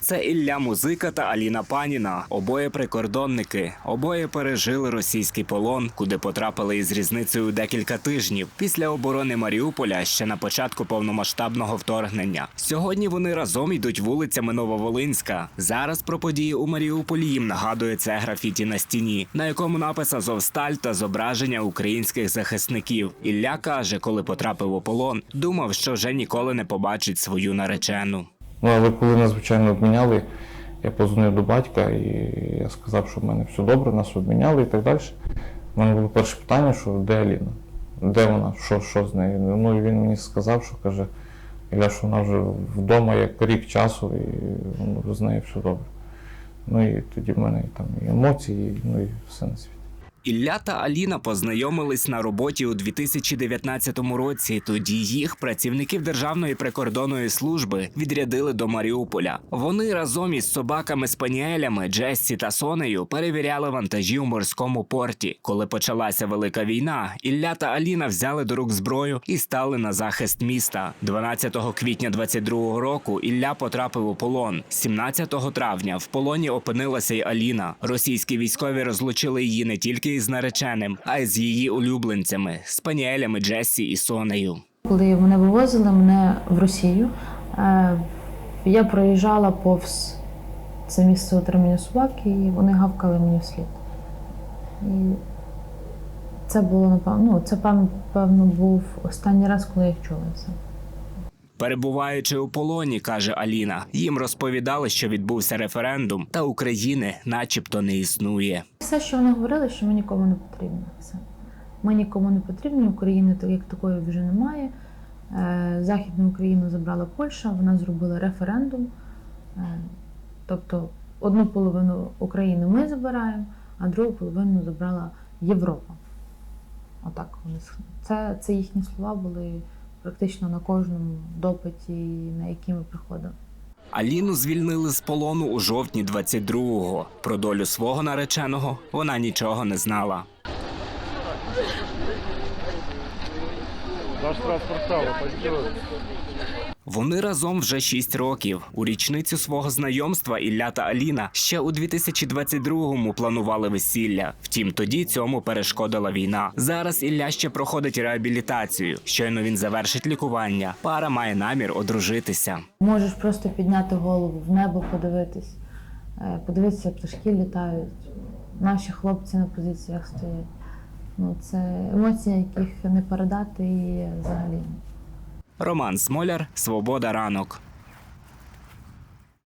Це Ілля Музика та Аліна Паніна. Обоє прикордонники. Обоє пережили російський полон, куди потрапили із різницею декілька тижнів після оборони Маріуполя ще на початку повномасштабного вторгнення. Сьогодні вони разом йдуть вулицями Нововолинська. Зараз про події у Маріуполі їм нагадує це графіті на стіні, на якому напис Азовсталь та зображення українських захисників. Ілля каже, коли потрапив у полон, думав, що вже ніколи не побачить свою наречену. Ну, але коли нас, звичайно, обміняли, я позвонив до батька і я сказав, що в мене все добре, нас обміняли і так далі. У мене було перше питання, що де Аліна? Де вона? Що, що з нею? Ну і він мені сказав, що каже, Ілля, що вона вже вдома як рік часу, і ну, з нею все добре. Ну і тоді в мене там і емоції, ну і все на світі. Ілля та Аліна познайомились на роботі у 2019 році. Тоді їх, працівників Державної прикордонної служби, відрядили до Маріуполя. Вони разом із собаками спаніелями Джессі та Сонею перевіряли вантажі у морському порті. Коли почалася велика війна, Ілля та Аліна взяли до рук зброю і стали на захист міста. 12 квітня 22 року Ілля потрапив у полон. 17 травня в полоні опинилася й Аліна. Російські військові розлучили її не тільки із нареченим, а й з її улюбленцями спаніелями Джессі і Сонею. Коли мене вивозили мене в Росію, е, я проїжджала повз це місце отримання собак, і вони гавкали мені вслід. І це було напевно, ну, це певно був останній раз, коли я їх чула. Перебуваючи у полоні, каже Аліна, їм розповідали, що відбувся референдум, та України, начебто, не існує. Все, що вони говорили, що ми нікому не потрібні. Все. Ми нікому не потрібні, України так як такої вже немає. Е, Західну Україну забрала Польща, вона зробила референдум. Е, Тобто одну половину України ми забираємо, а другу половину забрала Європа. Отак вони це, це їхні слова були практично на кожному допиті, на який ми приходили. Аліну звільнили з полону у жовтні 22-го. Про долю свого нареченого вона нічого не знала. Наш транспорт пойдет. Вони разом вже шість років. У річницю свого знайомства Ілля та Аліна ще у 2022-му планували весілля. Втім, тоді цьому перешкодила війна. Зараз Ілля ще проходить реабілітацію. Щойно він завершить лікування. Пара має намір одружитися. Можеш просто підняти голову в небо, подивитись, е, подивитися, пташки літають, наші хлопці на позиціях стоять. Ну, це емоції, яких не передати і взагалі. Роман Смоляр, Свобода ранок.